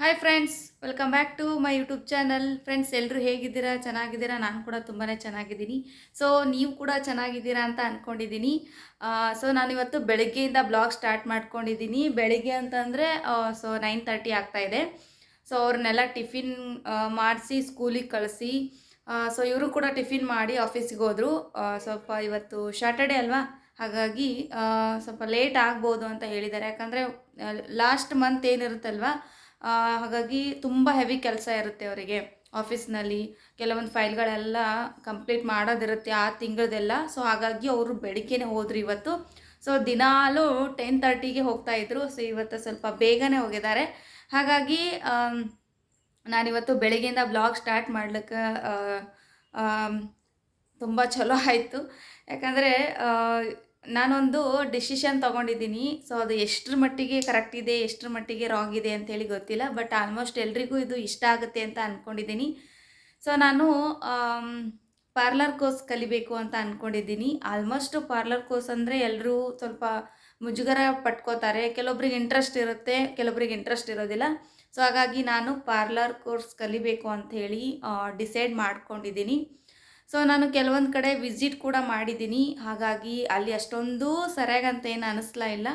Hi friends welcome back to my YouTube channel friends ಎಲ್ಲರೂ ಹೇಗಿದ್ದೀರಾ? ಚೆನ್ನಾಗಿದ್ದೀರಾ? ನಾನು ಕೂಡ ತುಂಬಾ ಚೆನ್ನಾಗಿದ್ದೀನಿ. ಸೊ ನೀವು ಕೂಡ ಚೆನ್ನಾಗಿದ್ದೀರಾ ಅಂತ ಅಂದ್ಕೊಂಡಿದ್ದೀನಿ ಸೊ ನಾನಿವತ್ತು ಬೆಳಗ್ಗೆಯಿಂದ ಬ್ಲಾಗ್ ಸ್ಟಾರ್ಟ್ ಮಾಡ್ಕೊಂಡಿದ್ದೀನಿ. ಬೆಳಗ್ಗೆ ಅಂತಂದರೆ ಸೊ ನೈನ್ ತರ್ಟಿ ಆಗ್ತಾಯಿದೆ ಸೊ ಅವ್ರನ್ನೆಲ್ಲ ಟಿಫಿನ್ ಮಾಡಿಸಿ ಸ್ಕೂಲಿಗೆ ಕಳಿಸಿ ಸೊ ಇವರು ಕೂಡ ಟಿಫಿನ್ ಮಾಡಿ ಆಫೀಸಿಗೆ ಹೋದರು. ಸ್ವಲ್ಪ ಇವತ್ತು ಸ್ಯಾಟರ್ಡೆ ಅಲ್ವಾ? ಹಾಗಾಗಿ ಸ್ವಲ್ಪ ಲೇಟ್ ಆಗ್ಬೋದು ಅಂತ ಹೇಳಿದ್ದಾರೆ. ಯಾಕಂದರೆ ಲಾಸ್ಟ್ ಮಂತ್ ಏನಿರುತ್ತಲ್ವಾ? ಹಾಗಾಗಿ ತುಂಬ ಹೆವಿ ಕೆಲಸ ಇರುತ್ತೆ ಅವರಿಗೆ ಆಫೀಸ್ನಲ್ಲಿ ಕೆಲವೊಂದು ಫೈಲ್ಗಳೆಲ್ಲ ಕಂಪ್ಲೀಟ್ ಮಾಡೋದಿರುತ್ತೆ ಆ ತಿಂಗಳದೆಲ್ಲ. ಸೊ ಹಾಗಾಗಿ ಅವರು ಬೆಳಿಗ್ಗೆನೇ ಹೋದ್ರು ಇವತ್ತು. ಸೊ ದಿನಾಲೂ ಟೆನ್ ತರ್ಟಿಗೆ ಹೋಗ್ತಾ ಇದ್ರು. ಸೊ ಇವತ್ತು ಸ್ವಲ್ಪ ಬೇಗನೆ ಹೋಗಿದ್ದಾರೆ. ಹಾಗಾಗಿ ನಾನಿವತ್ತು ಬೆಳಗ್ಗೆಯಿಂದ ಬ್ಲಾಗ್ ಸ್ಟಾರ್ಟ್ ಮಾಡ್ಲಿಕ್ಕೆ ತುಂಬ ಚಲೋ ಆಯಿತು. ಯಾಕಂದರೆ ನಾನೊಂದು ಡಿಸಿಷನ್ ತೊಗೊಂಡಿದ್ದೀನಿ. ಸೊ ಅದು ಎಷ್ಟರ ಮಟ್ಟಿಗೆ ಕರೆಕ್ಟ್ ಇದೆ, ಎಷ್ಟರ ಮಟ್ಟಿಗೆ ರಾಂಗ್ ಇದೆ ಅಂತೇಳಿ ಗೊತ್ತಿಲ್ಲ. ಬಟ್ ಆಲ್ಮೋಸ್ಟ್ ಎಲ್ರಿಗೂ ಇದು ಇಷ್ಟ ಆಗುತ್ತೆ ಅಂತ ಅಂದ್ಕೊಂಡಿದ್ದೀನಿ ಸೊ ನಾನು ಪಾರ್ಲರ್ ಕೋರ್ಸ್ ಕಲಿಬೇಕು ಅಂತ ಅಂದ್ಕೊಂಡಿದ್ದೀನಿ ಆಲ್ಮೋಸ್ಟ್ ಪಾರ್ಲರ್ ಕೋರ್ಸ್ ಅಂದರೆ ಎಲ್ಲರೂ ಸ್ವಲ್ಪ ಮುಜುಗರ ಪಟ್ಕೋತಾರೆ. ಕೆಲವೊಬ್ರಿಗೆ ಇಂಟ್ರೆಸ್ಟ್ ಇರುತ್ತೆ, ಕೆಲವೊಬ್ರಿಗೆ ಇಂಟ್ರೆಸ್ಟ್ ಇರೋದಿಲ್ಲ. ಸೊ ಹಾಗಾಗಿ ನಾನು ಪಾರ್ಲರ್ ಕೋರ್ಸ್ ಕಲಿಬೇಕು ಅಂತ ಹೇಳಿ ಡಿಸೈಡ್ ಮಾಡ್ಕೊಂಡಿದ್ದೀನಿ. ಸೊ ನಾನು ಕೆಲವೊಂದು ಕಡೆ ವಿಸಿಟ್ ಕೂಡ ಮಾಡಿದ್ದೀನಿ. ಹಾಗಾಗಿ ಅಲ್ಲಿ ಅಷ್ಟೊಂದು ಸರಿಯಾಗಂತ ಏನು ಅನಿಸ್ಲಾ ಇಲ್ಲ.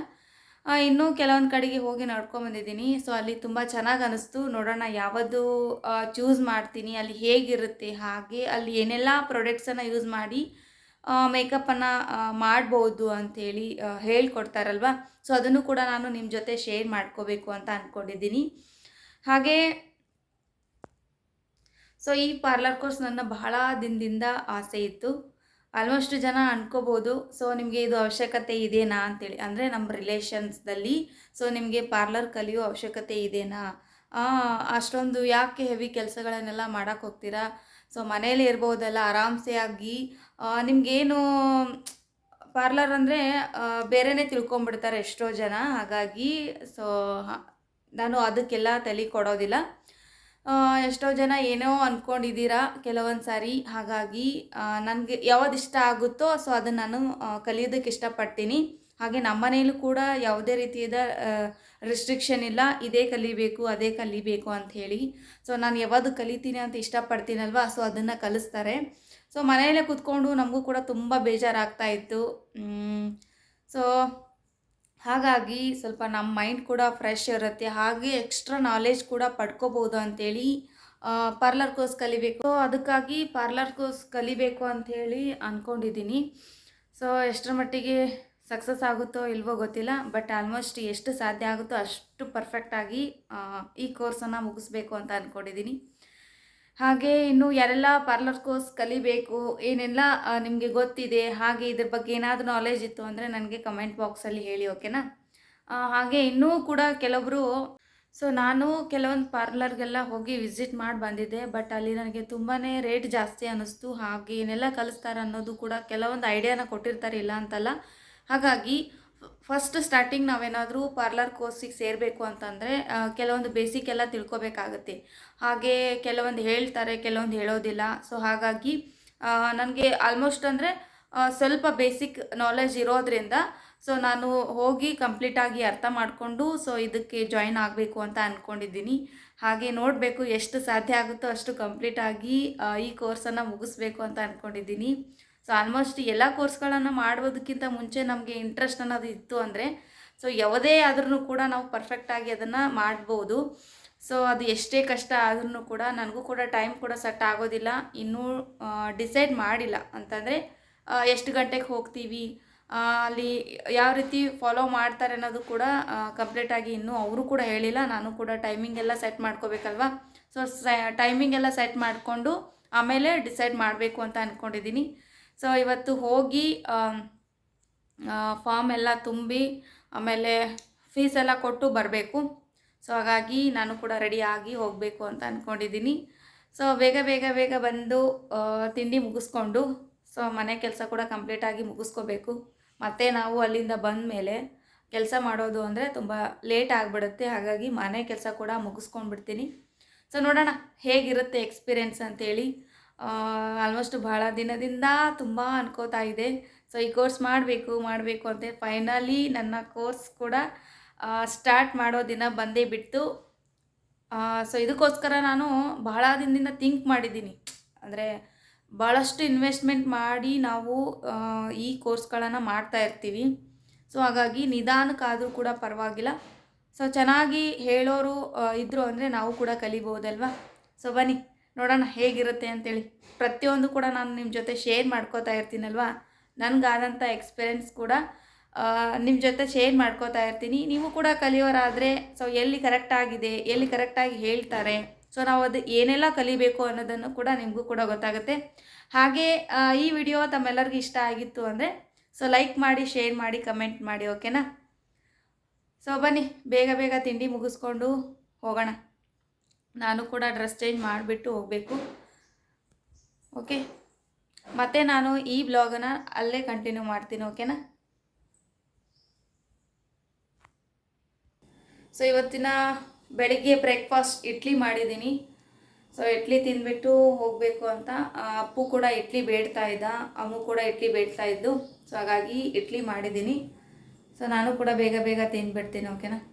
ಇನ್ನೂ ಕೆಲವೊಂದು ಕಡೆಗೆ ಹೋಗಿ ನೋಡ್ಕೊಂಬಂದಿದ್ದೀನಿ. ಸೊ ಅಲ್ಲಿ ತುಂಬ ಚೆನ್ನಾಗಿ ಅನಿಸ್ತು. ನೋಡೋಣ ಯಾವುದು ಚೂಸ್ ಮಾಡ್ತೀನಿ, ಅಲ್ಲಿ ಹೇಗಿರುತ್ತೆ, ಹಾಗೆ ಅಲ್ಲಿ ಏನೆಲ್ಲ ಪ್ರಾಡಕ್ಟ್ಸನ್ನು ಯೂಸ್ ಮಾಡಿ ಮೇಕಪ್ಪನ್ನು ಮಾಡ್ಬೋದು ಅಂಥೇಳಿ ಹೇಳ್ಕೊಡ್ತಾರಲ್ವ? ಸೊ ಅದನ್ನು ಕೂಡ ನಾನು ನಿಮ್ಮ ಜೊತೆ ಶೇರ್ ಮಾಡ್ಕೋಬೇಕು ಅಂತ ಅಂದ್ಕೊಂಡಿದ್ದೀನಿ ಹಾಗೆ ಸೊ ಈ ಪಾರ್ಲರ್ ಕೋರ್ಸ್ ನನ್ನ ಬಹಳ ದಿನದಿಂದ ಆಸೆ ಇತ್ತು. ಆಲ್ಮೋಸ್ಟ್ ಜನ ಅನ್ಕೋಬೋದು ಸೊ ನಿಮಗೆ ಇದು ಅವಶ್ಯಕತೆ ಇದೆಯಾ ಅಂತೇಳಿ. ಅಂದರೆ ನಮ್ಮ ರಿಲೇಷನ್ಸ್ದಲ್ಲಿ ಸೊ ನಿಮಗೆ ಪಾರ್ಲರ್ ಕಲಿಯೋ ಅವಶ್ಯಕತೆ ಇದೆಯಾ ಅಷ್ಟೊಂದು ಯಾಕೆ ಹೆವಿ ಕೆಲಸಗಳನ್ನೆಲ್ಲ ಮಾಡೋಕ್ಕೆ ಹೋಗ್ತೀರಾ? ಸೊ ಮನೇಲಿ ಇರ್ಬೋದಲ್ಲ ಆರಾಮ್ಸೆ ಆಗಿ ನಿಮಗೇನು ಪಾರ್ಲರ್ ಅಂದರೆ ಬೇರೆನೇ ತಿಳ್ಕೊಂಬಿಡ್ತಾರೆ ಎಷ್ಟೋ ಜನ. ಹಾಗಾಗಿ ಸೊ ನಾನು ಅದಕ್ಕೆಲ್ಲ ತಲೆ ಕೊಡೋದಿಲ್ಲ. ಎಷ್ಟೋ ಜನ ಏನೋ ಅಂದ್ಕೊಂಡಿದ್ದೀರಾ ಕೆಲವೊಂದು ಸಾರಿ. ಹಾಗಾಗಿ ನನಗೆ ಯಾವ್ದು ಇಷ್ಟ ಆಗುತ್ತೋ, ಸೊ ಅದನ್ನು ನಾನು ಕಲಿಯೋದಕ್ಕೆ ಇಷ್ಟಪಡ್ತೀನಿ. ಹಾಗೆ ನಮ್ಮ ಮನೇಲೂ ಕೂಡ ಯಾವುದೇ ರೀತಿಯಾದ ರಿಸ್ಟ್ರಿಕ್ಷನ್ ಇಲ್ಲ. ಇದೇ ಕಲಿಬೇಕು, ಅದೇ ಕಲಿಬೇಕು ಅಂತ ಹೇಳಿ. ಸೊ ನಾನು ಯಾವಾಗ ಕಲಿತೀನಿ ಅಂತ ಇಷ್ಟಪಡ್ತೀನಲ್ವ? ಸೊ ಅದನ್ನು ಕಲಿಸ್ತಾರೆ. ಸೊ ಮನೆಯಲ್ಲೇ ಕೂತ್ಕೊಂಡು ನಮಗೂ ಕೂಡ ತುಂಬ ಬೇಜಾರಾಗ್ತಾ ಇತ್ತು. ಸೊ ಹಾಗಾಗಿ ಸ್ವಲ್ಪ ನಮ್ಮ ಮೈಂಡ್ ಕೂಡ ಫ್ರೆಶ್ ಇರುತ್ತೆ. ಹಾಗೆ ಎಕ್ಸ್ಟ್ರಾ ನಾಲೆಜ್ ಕೂಡ ಪಡ್ಕೋಬೋದು ಅಂಥೇಳಿ ಪಾರ್ಲರ್ ಕೋರ್ಸ್ ಕಲಿಬೇಕು. ಅದಕ್ಕಾಗಿ ಪಾರ್ಲರ್ ಕೋರ್ಸ್ ಕಲಿಬೇಕು ಅಂಥೇಳಿ ಅಂದ್ಕೊಂಡಿದ್ದೀನಿ ಸೊ ಎಷ್ಟರ ಮಟ್ಟಿಗೆ ಸಕ್ಸಸ್ ಆಗುತ್ತೋ ಇಲ್ವೋ ಗೊತ್ತಿಲ್ಲ ಬಟ್ ಆಲ್ಮೋಸ್ಟ್ ಎಷ್ಟು ಸಾಧ್ಯ ಆಗುತ್ತೋ ಅಷ್ಟು ಪರ್ಫೆಕ್ಟಾಗಿ ಈ ಕೋರ್ಸನ್ನು ಮುಗಿಸ್ಬೇಕು ಅಂತ ಅಂದ್ಕೊಂಡಿದ್ದೀನಿ ಹಾಗೆ ಇನ್ನು ಯಾರೆಲ್ಲ ಪಾರ್ಲರ್ ಕೋರ್ಸ್ ಕಲಿಬೇಕು, ಏನೆಲ್ಲ ನಿಮಗೆ ಗೊತ್ತಿದೆ, ಹಾಗೆ ಇದ್ರ ಬಗ್ಗೆ ಏನಾದರೂ ನಾಲೆಜ್ ಇತ್ತು ಅಂದರೆ ನನಗೆ ಕಮೆಂಟ್ ಬಾಕ್ಸಲ್ಲಿ ಹೇಳಿ ಓಕೆನಾ ಹಾಗೆ ಇನ್ನೂ ಕೂಡ ಕೆಲವರು ಸೊ ನಾನು ಕೆಲವೊಂದು ಪಾರ್ಲರ್ಗೆಲ್ಲ ಹೋಗಿ ವಿಸಿಟ್ ಮಾಡಿ ಬಂದಿದ್ದೆ ಬಟ್ ಅಲ್ಲಿ ನನಗೆ ತುಂಬಾ ರೇಟ್ ಜಾಸ್ತಿ ಅನ್ನಿಸ್ತು, ಹಾಗೆ ಏನೆಲ್ಲ ಕಲಿಸ್ತಾರೆ ಅನ್ನೋದು ಕೂಡ ಕೆಲವೊಂದು ಐಡಿಯಾನ ಕೊಟ್ಟಿರ್ತಾರೆ ಇಲ್ಲ ಅಂತಲ್ಲ. ಹಾಗಾಗಿ ಫಸ್ಟ್ ಸ್ಟಾರ್ಟಿಂಗ್ ನಾವೇನಾದರೂ ಪಾರ್ಲರ್ ಕೋರ್ಸಿಗೆ ಸೇರಬೇಕು ಅಂತಂದರೆ ಕೆಲವೊಂದು ಬೇಸಿಕ್ ಎಲ್ಲ ತಿಳ್ಕೊಬೇಕಾಗತ್ತೆ. ಹಾಗೆ ಕೆಲವೊಂದು ಹೇಳ್ತಾರೆ, ಕೆಲವೊಂದು ಹೇಳೋದಿಲ್ಲ. ಸೊ ಹಾಗಾಗಿ ನನಗೆ ಆಲ್ಮೋಸ್ಟ್ ಅಂದರೆ ಸ್ವಲ್ಪ ಬೇಸಿಕ್ ನಾಲೆಜ್ ಇರೋದ್ರಿಂದ ಸೊ ನಾನು ಹೋಗಿ ಕಂಪ್ಲೀಟಾಗಿ ಅರ್ಥ ಮಾಡಿಕೊಂಡು ಸೊ ಇದಕ್ಕೆ ಜಾಯಿನ್ ಆಗಬೇಕು ಅಂತ ಅಂದ್ಕೊಂಡಿದ್ದೀನಿ ಹಾಗೆ ನೋಡಬೇಕು ಎಷ್ಟು ಸಾಧ್ಯ ಆಗುತ್ತೋ ಅಷ್ಟು ಕಂಪ್ಲೀಟಾಗಿ ಈ ಕೋರ್ಸನ್ನು ಮುಗಿಸ್ಬೇಕು ಅಂತ ಅಂದ್ಕೊಂಡಿದ್ದೀನಿ ಸೊ ಆಲ್ಮೋಸ್ಟ್ ಎಲ್ಲ ಕೋರ್ಸ್ಗಳನ್ನು ಮಾಡೋದಕ್ಕಿಂತ ಮುಂಚೆ ನಮಗೆ ಇಂಟ್ರೆಸ್ಟ್ ಅನ್ನೋದು ಇತ್ತು ಅಂದರೆ ಸೊ ಯಾವುದೇ ಆದ್ರೂ ಕೂಡ ನಾವು ಪರ್ಫೆಕ್ಟಾಗಿ ಅದನ್ನು ಮಾಡ್ಬೋದು. ಸೊ ಅದು ಎಷ್ಟೇ ಕಷ್ಟ ಆದ್ರೂ ಕೂಡ ನನಗೂ ಕೂಡ ಟೈಮ್ ಕೂಡ ಸೆಟ್ ಆಗೋದಿಲ್ಲ. ಇನ್ನೂ ಡಿಸೈಡ್ ಮಾಡಿಲ್ಲ. ಅಂತಂದರೆ ಎಷ್ಟು ಗಂಟೆಗೆ ಹೋಗ್ತೀವಿ ಅಲ್ಲಿ ಯಾವ ರೀತಿ ಫಾಲೋ ಮಾಡ್ತಾರೆ ಅನ್ನೋದು ಕೂಡ ಕಂಪ್ಲೀಟಾಗಿ ಇನ್ನೂ ಅವರು ಕೂಡ ಹೇಳಿಲ್ಲ. ನಾನು ಕೂಡ ಟೈಮಿಂಗ್ ಎಲ್ಲ ಸೆಟ್ ಮಾಡ್ಕೋಬೇಕಲ್ವಾ? ಸೊ ಟೈಮಿಂಗ್ ಎಲ್ಲ ಸೆಟ್ ಮಾಡಿಕೊಂಡು ಆಮೇಲೆ ಡಿಸೈಡ್ ಮಾಡಬೇಕು ಅಂತ ಅಂದ್ಕೊಂಡಿದ್ದೀನಿ ಸೊ ಇವತ್ತು ಹೋಗಿ ಫಾರ್ಮ್ ಎಲ್ಲ ತುಂಬಿ, ಆಮೇಲೆ ಫೀಸ್ ಎಲ್ಲ ಕೊಟ್ಟು ಬರಬೇಕು. ಸೊ ಹಾಗಾಗಿ ನಾನು ಕೂಡ ರೆಡಿ ಆಗಿ ಹೋಗಬೇಕು ಅಂತ ಅಂದ್ಕೊಂಡಿದ್ದೀನಿ ಸೊ ಬೇಗ ಬೇಗ ಬೇಗ ಬಂದು ತಿಂಡಿ ಮುಗಿಸ್ಕೊಂಡು, ಸೊ ಮನೆ ಕೆಲಸ ಕೂಡ ಕಂಪ್ಲೀಟಾಗಿ ಮುಗಿಸ್ಕೋಬೇಕು. ಮತ್ತು ನಾವು ಅಲ್ಲಿಂದ ಬಂದ ಮೇಲೆ ಕೆಲಸ ಮಾಡೋದು ಅಂದರೆ ತುಂಬ ಲೇಟ್ ಆಗಿಬಿಡುತ್ತೆ. ಹಾಗಾಗಿ ಮನೆ ಕೆಲಸ ಕೂಡ ಮುಗಿಸ್ಕೊಂಡ್ಬಿಡ್ತೀನಿ. ಸೊ ನೋಡೋಣ ಹೇಗಿರುತ್ತೆ ಎಕ್ಸ್ಪೀರಿಯೆನ್ಸ್ ಅಂತೇಳಿ. ಆಲ್ಮೋಸ್ಟ್ ಬಹಳ ದಿನದಿಂದ ತುಂಬ ಅನ್ಕೋತಾ ಇದೆ. ಸೊ ಈ ಕೋರ್ಸ್ ಮಾಡಬೇಕು ಮಾಡಬೇಕು ಅಂತ ಫೈನಲಿ ನನ್ನ ಕೋರ್ಸ್ ಕೂಡ ಸ್ಟಾರ್ಟ್ ಮಾಡೋ ದಿನ ಬಂದೇ ಬಿಟ್ಟು ಸೊ ಇದಕ್ಕೋಸ್ಕರ ನಾನು ಬಹಳ ದಿನದಿಂದ ಥಿಂಕ್ ಮಾಡಿದ್ದೀನಿ. ಅಂದರೆ ಭಾಳಷ್ಟು ಇನ್ವೆಸ್ಟ್ಮೆಂಟ್ ಮಾಡಿ ನಾವು ಈ ಕೋರ್ಸ್ಗಳನ್ನು ಮಾಡ್ತಾ ಇರ್ತೀವಿ. ಸೊ ಹಾಗಾಗಿ ನಿಧಾನಕ್ಕಾದರೂ ಕೂಡ ಪರವಾಗಿಲ್ಲ. ಸೊ ಚೆನ್ನಾಗಿ ಹೇಳೋರು ಇದ್ದರು ಅಂದರೆ ನಾವು ಕೂಡ ಕಲಿಬೋದಲ್ವ? ಸೊ ಬನ್ನಿ. ನೋಡೋಣ ಹೇಗಿರುತ್ತೆ ಅಂತೇಳಿ. ಪ್ರತಿಯೊಂದು ಕೂಡ ನಾನು ನಿಮ್ಮ ಜೊತೆ ಶೇರ್ ಮಾಡ್ಕೋತಾ ಇರ್ತೀನಲ್ವಾ? ನನಗಾದಂಥ ಎಕ್ಸ್ಪೀರಿಯೆನ್ಸ್ ಕೂಡ ನಿಮ್ಮ ಜೊತೆ ಶೇರ್ ಮಾಡ್ಕೋತಾ ಇರ್ತೀನಿ. ನೀವು ಕೂಡ ಕಲಿಯೋರಾದರೆ ಸೊ ಎಲ್ಲಿ ಕರೆಕ್ಟಾಗಿದೆ ಎಲ್ಲಿ ಕರೆಕ್ಟಾಗಿ ಹೇಳ್ತಾರೆ ಸೊ ನಾವು ಅದು ಏನೆಲ್ಲ ಕಲಿಬೇಕು ಅನ್ನೋದನ್ನು ಕೂಡ ನಿಮಗೂ ಕೂಡ ಗೊತ್ತಾಗುತ್ತೆ. ಹಾಗೆ ಈ ವಿಡಿಯೋ ತಮ್ಮೆಲ್ಲರಿಗೂ ಇಷ್ಟ ಆಗಿತ್ತು ಅಂದರೆ ಸೊ ಲೈಕ್ ಮಾಡಿ ಶೇರ್ ಮಾಡಿ ಕಮೆಂಟ್ ಮಾಡಿ ಓಕೆನಾ ಸೊ ಬನ್ನಿ, ಬೇಗ ಬೇಗ ತಿಂಡಿ ಮುಗಿಸ್ಕೊಂಡು ಹೋಗೋಣ. ನಾನು ಕೂಡ ಡ್ರೆಸ್ ಚೇಂಜ್ ಮಾಡಿಬಿಟ್ಟು ಹೋಗಬೇಕು. ಓಕೆ? ಮತ್ತೆ ನಾನು ಈ ಬ್ಲಾಗನ್ನು ಅಲ್ಲೇ ಕಂಟಿನ್ಯೂ ಮಾಡ್ತೀನಿ, ಓಕೆನಾ? ಸೊ, ಇವತ್ತಿನ ಬೆಳಿಗ್ಗೆ ಬ್ರೇಕ್ಫಾಸ್ಟ್ ಇಡ್ಲಿ ಮಾಡಿದ್ದೀನಿ. ಸೊ, ಇಡ್ಲಿ ತಿಂದ್ಬಿಟ್ಟು ಹೋಗಬೇಕು ಅಂತ. ಅಪ್ಪು ಕೂಡ ಇಡ್ಲಿ ಬೇಡ್ತಾ ಇದ್ದ, ಅಮ್ಮು ಕೂಡ ಇಡ್ಲಿ ಬೇಡ್ತಾ ಇದ್ದು. ಸೊ, ಹಾಗಾಗಿ ಇಡ್ಲಿ ಮಾಡಿದ್ದೀನಿ. ಸೊ, ನಾನು ಕೂಡ ಬೇಗ ಬೇಗ ತಿಂದ್ಬಿಡ್ತೀನಿ, ಓಕೆನಾ?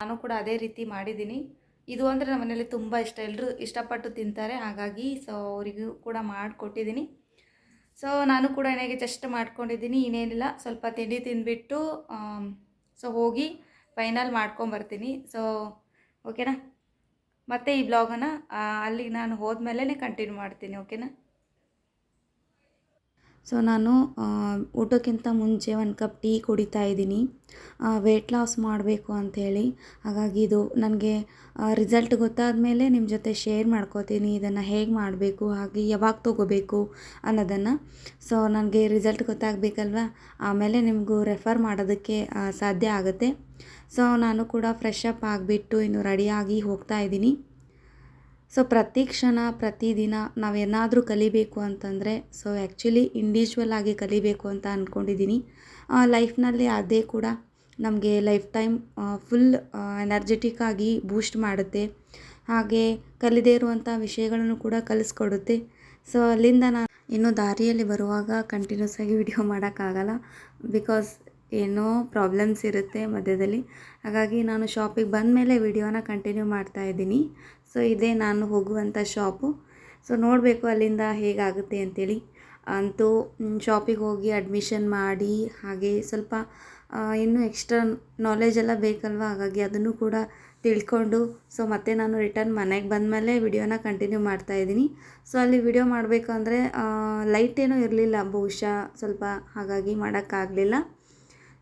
ನಾನು ಕೂಡ ಅದೇ ರೀತಿ ಮಾಡಿದ್ದೀನಿ. ಇದು ಅಂದರೆ ನಮ್ಮ ಮನೇಲಿ ತುಂಬ ಇಷ್ಟ. ಎಲ್ಲರೂ ಇಷ್ಟಪಟ್ಟು ತಿಂತಾರೆ. ಹಾಗಾಗಿ ಸೊ ಅವರಿಗೂ ಕೂಡ ಮಾಡಿಕೊಟ್ಟಿದ್ದೀನಿ. ಸೊ ನಾನು ಕೂಡ ಎಣ್ಣೆಗೆ ಜಸ್ಟ್ ಮಾಡ್ಕೊಂಡಿದ್ದೀನಿ. ಇನ್ನೇನಿಲ್ಲ. ಸ್ವಲ್ಪ ತಿಂಡಿ ತಿಂದುಬಿಟ್ಟು ಸೊ ಹೋಗಿ ಫೈನಲ್ ಮಾಡ್ಕೊಂಬರ್ತೀನಿ ಸೊ ಓಕೆನಾ ಮತ್ತು ಈ ಬ್ಲಾಗನ್ನು ಅಲ್ಲಿಗೆ ನಾನು ಹೋದ್ಮೇಲೆ ಕಂಟಿನ್ಯೂ ಮಾಡ್ತೀನಿ. ಓಕೆನಾ ಸೊ ನಾನು ಊಟಕ್ಕಿಂತ ಮುಂಚೆ ಒಂದು ಕಪ್ ಟೀ ಕುಡಿತಾ ಇದ್ದೀನಿ. ವೆಯ್ಟ್ ಲಾಸ್ ಮಾಡಬೇಕು ಅಂಥೇಳಿ. ಹಾಗಾಗಿ ಇದು ನನಗೆ ರಿಸಲ್ಟ್ ಗೊತ್ತಾದ ಮೇಲೆ ನಿಮ್ಮ ಜೊತೆ ಶೇರ್ ಮಾಡ್ಕೋತೀನಿ, ಇದನ್ನು ಹೇಗೆ ಮಾಡಬೇಕು, ಹಾಗೆ ಯಾವಾಗ ತೊಗೋಬೇಕು ಅನ್ನೋದನ್ನು. ಸೊ ನನಗೆ ರಿಸಲ್ಟ್ ಗೊತ್ತಾಗಬೇಕಲ್ವ? ಆಮೇಲೆ ನಿಮಗೂ ರೆಫರ್ ಮಾಡೋದಕ್ಕೆ ಸಾಧ್ಯ ಆಗುತ್ತೆ. ಸೊ ನಾನು ಕೂಡ ಫ್ರೆಶ್ ಅಪ್ ಆಗಿಬಿಟ್ಟು ಇನ್ನು ರೆಡಿಯಾಗಿ ಹೋಗ್ತಾ ಇದ್ದೀನಿ. ಸೊ ಪ್ರತಿ ಕ್ಷಣ ಪ್ರತಿದಿನ ನಾವೇನಾದರೂ ಕಲಿಬೇಕು ಅಂತಂದರೆ ಸೊ ಆ್ಯಕ್ಚುಲಿ ಇಂಡಿವಿಜುವಲ್ ಆಗಿ ಕಲಿಬೇಕು ಅಂತ ಅಂದ್ಕೊಂಡಿದ್ದೀನಿ ಲೈಫ್ನಲ್ಲಿ ಅದೇ ಕೂಡ ನಮಗೆ ಲೈಫ್ ಟೈಮ್ ಫುಲ್ ಎನರ್ಜೆಟಿಕ್ ಆಗಿ ಬೂಸ್ಟ್ ಮಾಡುತ್ತೆ. ಹಾಗೆ ಕಲಿದೇ ಇರುವಂಥ ವಿಷಯಗಳನ್ನು ಕೂಡ ಕಲಿಸ್ಕೊಡುತ್ತೆ. ಸೊ ಅಲ್ಲಿಂದ ನಾನು ಇನ್ನೂ ದಾರಿಯಲ್ಲಿ ಬರುವಾಗ ಕಂಟಿನ್ಯೂಸ್ ಆಗಿ ವಿಡಿಯೋ ಮಾಡೋಕ್ಕಾಗಲ್ಲ. ಬಿಕಾಸ್ ಏನೋ ಪ್ರಾಬ್ಲಮ್ಸ್ ಇರುತ್ತೆ ಮಧ್ಯದಲ್ಲಿ. ಹಾಗಾಗಿ ನಾನು ಶಾಪಿಗೆ ಬಂದ ಮೇಲೆ ವಿಡಿಯೋನ ಕಂಟಿನ್ಯೂ ಮಾಡ್ತಾ ಇದ್ದೀನಿ. ಸೊ ಇದೇ ನಾನು ಹೋಗುವಂಥ ಶಾಪು. ಸೊ ನೋಡಬೇಕು ಅಲ್ಲಿಂದ ಹೇಗಾಗುತ್ತೆ ಅಂತೇಳಿ. ಅಂತೂ ಶಾಪಿಗೆ ಹೋಗಿ ಅಡ್ಮಿಷನ್ ಮಾಡಿ, ಹಾಗೆ ಸ್ವಲ್ಪ ಇನ್ನೂ ಎಕ್ಸ್ಟ್ರಾ ನಾಲೆಜ್ ಎಲ್ಲ ಬೇಕಲ್ವ? ಹಾಗಾಗಿ ಅದನ್ನು ಕೂಡ ತಿಳ್ಕೊಂಡು, ಸೊ ಮತ್ತೆ ನಾನು ರಿಟರ್ನ್ ಮನೆಗೆ ಬಂದಮೇಲೆ ವಿಡಿಯೋನ ಕಂಟಿನ್ಯೂ ಮಾಡ್ತಾ ಇದ್ದೀನಿ. ಸೊ ಅಲ್ಲಿ ವಿಡಿಯೋ ಮಾಡಬೇಕು ಅಂದರೆ ಲೈಟ್ ಏನೂ ಇರಲಿಲ್ಲ, ಬಹುಶಃ ಸ್ವಲ್ಪ ಹಾಗಾಗಿ ಮಾಡೋಕ್ಕಾಗಲಿಲ್ಲ.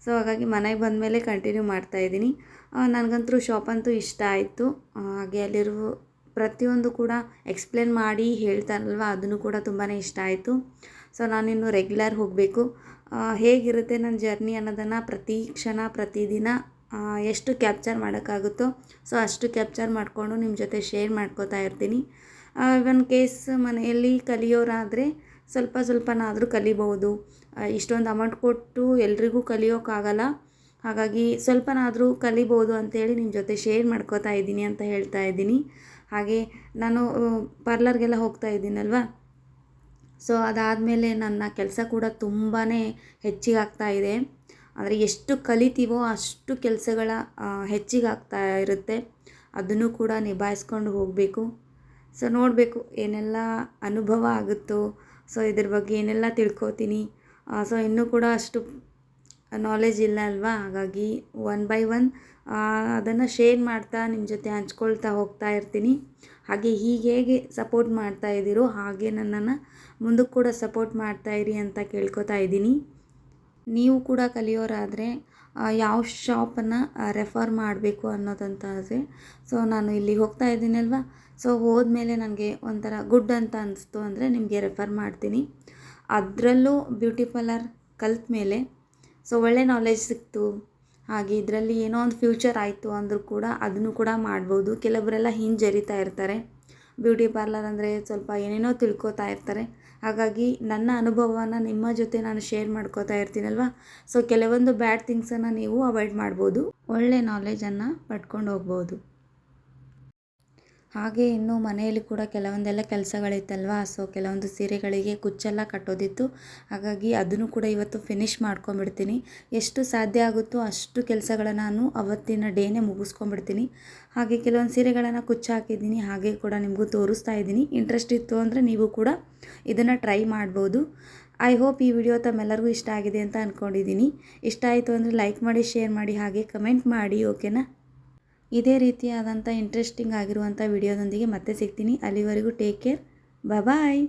ಸೊ ಹಾಗಾಗಿ ಮನೆಗೆ ಬಂದಮೇಲೆ ಕಂಟಿನ್ಯೂ ಮಾಡ್ತಾ ಇದ್ದೀನಿ. ನನಗಂತೂ ಶಾಪ್ ಅಂತೂ ಇಷ್ಟ ಆಯಿತು. ಹಾಗೆ ಅಲ್ಲಿರುವ ಪ್ರತಿಯೊಂದು ಕೂಡ ಎಕ್ಸ್ಪ್ಲೇನ್ ಮಾಡಿ ಹೇಳ್ತಾರಲ್ವ, ಅದನ್ನು ಕೂಡ ತುಂಬಾ ಇಷ್ಟ ಆಯಿತು. ಸೊ ನಾನಿನ್ನು ರೆಗ್ಯುಲರ್ ಹೋಗಬೇಕು. ಹೇಗಿರುತ್ತೆ ನನ್ನ ಜರ್ನಿ ಅನ್ನೋದನ್ನು ಪ್ರತಿ ಕ್ಷಣ ಪ್ರತಿದಿನ ಎಷ್ಟು ಕ್ಯಾಪ್ಚರ್ ಮಾಡೋಕ್ಕಾಗುತ್ತೋ ಸೊ ಅಷ್ಟು ಕ್ಯಾಪ್ಚರ್ ಮಾಡಿಕೊಂಡು ನಿಮ್ಮ ಜೊತೆ ಶೇರ್ ಮಾಡ್ಕೋತಾ ಇರ್ತೀನಿ. ಇವನ್ ಕೇಸ್ ಮನೆಯಲ್ಲಿ ಕಲಿಯೋರಾದರೆ ಸ್ವಲ್ಪ ಸ್ವಲ್ಪನಾದರೂ ಕಲಿಬೋದು ಇಷ್ಟೊಂದು ಅಮೌಂಟ್ ಕೊಟ್ಟು ಎಲ್ರಿಗೂ ಕಲಿಯೋಕ್ಕಾಗಲ್ಲ. ಹಾಗಾಗಿ ಸ್ವಲ್ಪನಾದರೂ ಕಲಿಬೋದು ಅಂತೇಳಿ ನಿಮ್ಮ ಜೊತೆ ಶೇರ್ ಮಾಡ್ಕೋತಾ ಇದ್ದೀನಿ ಅಂತ ಹೇಳ್ತಾ ಇದ್ದೀನಿ. ಹಾಗೆ ನಾನು ಪಾರ್ಲರ್ಗೆಲ್ಲ ಹೋಗ್ತಾ ಇದ್ದೀನಲ್ವ? ಸೊ ಅದಾದಮೇಲೆ ನನ್ನ ಕೆಲಸ ಕೂಡ ತುಂಬಾ ಹೆಚ್ಚಿಗೆ ಆಗ್ತಾ ಇದೆ. ಅಂದರೆ ಎಷ್ಟು ಕಲಿತೀವೋ ಅಷ್ಟು ಕೆಲಸಗಳ ಹೆಚ್ಚಿಗಾಗ್ತಾ ಇರುತ್ತೆ. ಅದನ್ನು ಕೂಡ ನಿಭಾಯಿಸ್ಕೊಂಡು ಹೋಗಬೇಕು. ಸೊ ನೋಡಬೇಕು ಏನೆಲ್ಲ ಅನುಭವ ಆಗುತ್ತೋ ಸೊ ಇದ್ರ ಬಗ್ಗೆ ಏನೆಲ್ಲ ತಿಳ್ಕೊತೀನಿ. ಸೊ ಇನ್ನೂ ಕೂಡ ಅಷ್ಟು ನಾಲೆಜ್ ಇಲ್ಲ ಅಲ್ವಾ? ಹಾಗಾಗಿ ಒನ್ ಬೈ ಒನ್ ಅದನ್ನು ಶೇರ್ ಮಾಡ್ತಾ ನಿಮ್ಮ ಜೊತೆ ಹಂಚ್ಕೊಳ್ತಾ ಹೋಗ್ತಾ ಇರ್ತೀನಿ. ಹಾಗೆ ಹೀಗೆ ಹೇಗೆ ಸಪೋರ್ಟ್ ಮಾಡ್ತಾ ಇದ್ದೀರೋ ಹಾಗೆ ನನ್ನನ್ನು ಮುಂದಕ್ಕೆ ಕೂಡ ಸಪೋರ್ಟ್ ಮಾಡ್ತಾ ಇರಿ ಅಂತ ಕೇಳ್ಕೊತಾ ಇದ್ದೀನಿ. ನೀವು ಕೂಡ ಕಲಿಯೋರಾದರೆ ಯಾವ ಶಾಪನ್ನು ರೆಫರ್ ಮಾಡಬೇಕು ಅನ್ನೋದಂತಾದರೆ ಸೊ ನಾನು ಇಲ್ಲಿ ಹೋಗ್ತಾ ಇದ್ದೀನಲ್ವ ಸೊ ಹೋದ್ಮೇಲೆ ನನಗೆ ಒಂಥರ ಗುಡ್ ಅಂತ ಅನಿಸ್ತು ಅಂದರೆ ನಿಮಗೆ ರೆಫರ್ ಮಾಡ್ತೀನಿ. ಅದರಲ್ಲೂ ಬ್ಯೂಟಿ ಪಾರ್ಲರ್ ಕಲ್ತ ಮೇಲೆ ಸೊ ಒಳ್ಳೆ ನಾಲೆಜ್ ಸಿಕ್ತು. ಹಾಗೆ ಇದರಲ್ಲಿ ಏನೋ ಒಂದು ಫ್ಯೂಚರ್ ಆಯಿತು ಅಂದರೂ ಕೂಡ ಅದನ್ನು ಕೂಡ ಮಾಡ್ಬೋದು. ಕೆಲವರೆಲ್ಲ ಹಿಂಜರಿತಾ ಇರ್ತಾರೆ. ಬ್ಯೂಟಿ ಪಾರ್ಲರ್ ಅಂದರೆ ಸ್ವಲ್ಪ ಏನೇನೋ ತಿಳ್ಕೊತಾ ಇರ್ತಾರೆ. ಹಾಗಾಗಿ ನನ್ನ ಅನುಭವನ ನಿಮ್ಮ ಜೊತೆ ನಾನು ಶೇರ್ ಮಾಡ್ಕೋತಾ ಇರ್ತೀನಲ್ವ? ಸೊ ಕೆಲವೊಂದು ಬ್ಯಾಡ್ ಥಿಂಗ್ಸನ್ನು ನೀವು ಅವಾಯ್ಡ್ ಮಾಡ್ಬೋದು. ಒಳ್ಳೆ ನಾಲೆಜನ್ನು ಪಡ್ಕೊಂಡು ಹೋಗ್ಬೋದು. ಹಾಗೆ ಇನ್ನು ಮನೆಯಲ್ಲಿ ಕೂಡ ಕೆಲವೊಂದೆಲ್ಲ ಕೆಲಸಗಳಿತ್ತಲ್ವಾ? ಸೊ ಕೆಲವೊಂದು ಸೀರೆಗಳಿಗೆ ಕುಚ್ಚೆಲ್ಲ ಕಟ್ಟೋದಿತ್ತು. ಹಾಗಾಗಿ ಅದನ್ನು ಕೂಡ ಇವತ್ತು ಫಿನಿಶ್ ಮಾಡ್ಕೊಂಡ್ಬಿಡ್ತೀನಿ. ಎಷ್ಟು ಸಾಧ್ಯ ಆಗುತ್ತೋ ಅಷ್ಟು ಕೆಲಸಗಳನ್ನು ನಾನು ಅವತ್ತಿನ ಡೇನೇ ಮುಗಿಸ್ಕೊಂಬಿಡ್ತೀನಿ ಹಾಗೆ ಕೆಲವೊಂದು ಸೀರೆಗಳನ್ನು ಕುಚ್ಚು ಹಾಕಿದ್ದೀನಿ. ಹಾಗೆ ಕೂಡ ನಿಮಗೂ ತೋರಿಸ್ತಾ ಇದ್ದೀನಿ. ಇಂಟ್ರೆಸ್ಟ್ ಇತ್ತು ಅಂದರೆ ನೀವು ಕೂಡ ಇದನ್ನು ಟ್ರೈ ಮಾಡ್ಬೋದು. ಐ ಹೋಪ್ ಈ ವಿಡಿಯೋ ತಮ್ಮೆಲ್ಲರಿಗೂ ಇಷ್ಟ ಆಗಿದೆ ಅಂತ ಅಂದ್ಕೊಂಡಿದ್ದೀನಿ ಇಷ್ಟ ಆಯಿತು ಅಂದರೆ ಲೈಕ್ ಮಾಡಿ ಶೇರ್ ಮಾಡಿ, ಹಾಗೆ ಕಮೆಂಟ್ ಮಾಡಿ ಓಕೆನಾ ಇದೇ ರೀತಿಯಾದಂಥ ಇಂಟ್ರೆಸ್ಟಿಂಗ್ ಆಗಿರುವಂಥ ವಿಡಿಯೋದೊಂದಿಗೆ ಮತ್ತೆ ಸಿಗ್ತೀನಿ. ಅಲ್ಲಿವರೆಗೂ ಟೇಕ್ ಕೇರ್ ಬಾಯ್